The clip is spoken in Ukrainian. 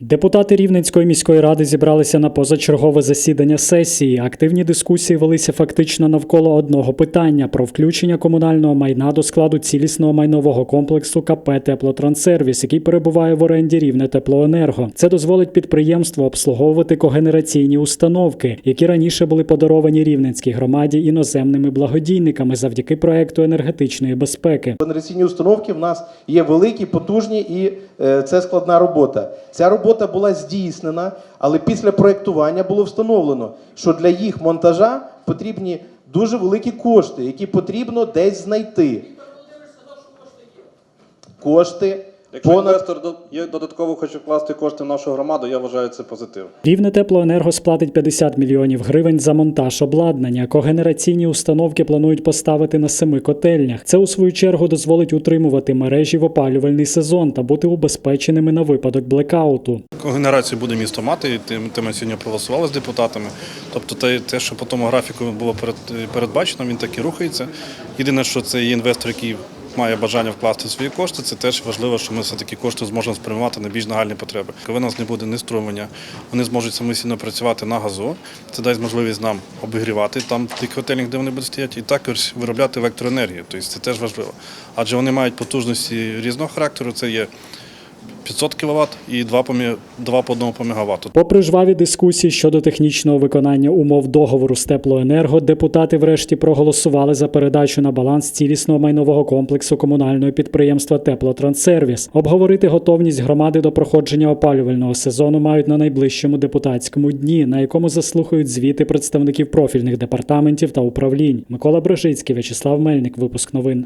Депутати Рівненської міської ради зібралися на позачергове засідання сесії. Активні дискусії велися фактично навколо одного питання про включення комунального майна до складу цілісного майнового комплексу КП Теплотранссервіс, який перебуває в оренді Рівне Теплоенерго. Це дозволить підприємству обслуговувати когенераційні установки, які раніше були подаровані рівненській громаді іноземними благодійниками завдяки проекту енергетичної безпеки. Генераційні установки в нас є великі, потужні, і е, це складна робота. Ця робота була здійснена, але після проєктування було встановлено, що для їх монтажа потрібні дуже великі кошти, які потрібно десь знайти. Кошти Якщо понад інвестор до- додатково хоче вкласти кошти в нашу громаду, я вважаю це позитив. Рівне теплоенерго сплатить 50 мільйонів гривень за монтаж обладнання. Когенераційні установки планують поставити на семи котельнях. Це у свою чергу дозволить утримувати мережі в опалювальний сезон та бути убезпеченими на випадок блекауту. Когенерацію буде місто мати, і тим, тим ми сьогодні проголосували з депутатами. Тобто те, те, що по тому графіку було передбачено, він так і рухається. Єдине, що це є інвестор, який має бажання вкласти свої кошти, це теж важливо, що ми все такі кошти зможемо спрямувати на більш нагальні потреби. Коли в нас не буде неструмлення, вони зможуть самостійно працювати на газу. Це дасть можливість нам обігрівати там тих готелях, де вони будуть стояти, і також виробляти електроенергію. Тобто це теж важливо. Адже вони мають потужності різного характеру. Це є 500 кВт і 2 по, мі- 2 по 1 по мегаватту. Попри жваві дискусії щодо технічного виконання умов договору з теплоенерго, депутати врешті проголосували за передачу на баланс цілісного майнового комплексу комунального підприємства Теплотранссервіс. Обговорити готовність громади до проходження опалювального сезону мають на найближчому депутатському дні, на якому заслухають звіти представників профільних департаментів та управлінь. Микола Брижицький, В'ячеслав Мельник. Випуск новин.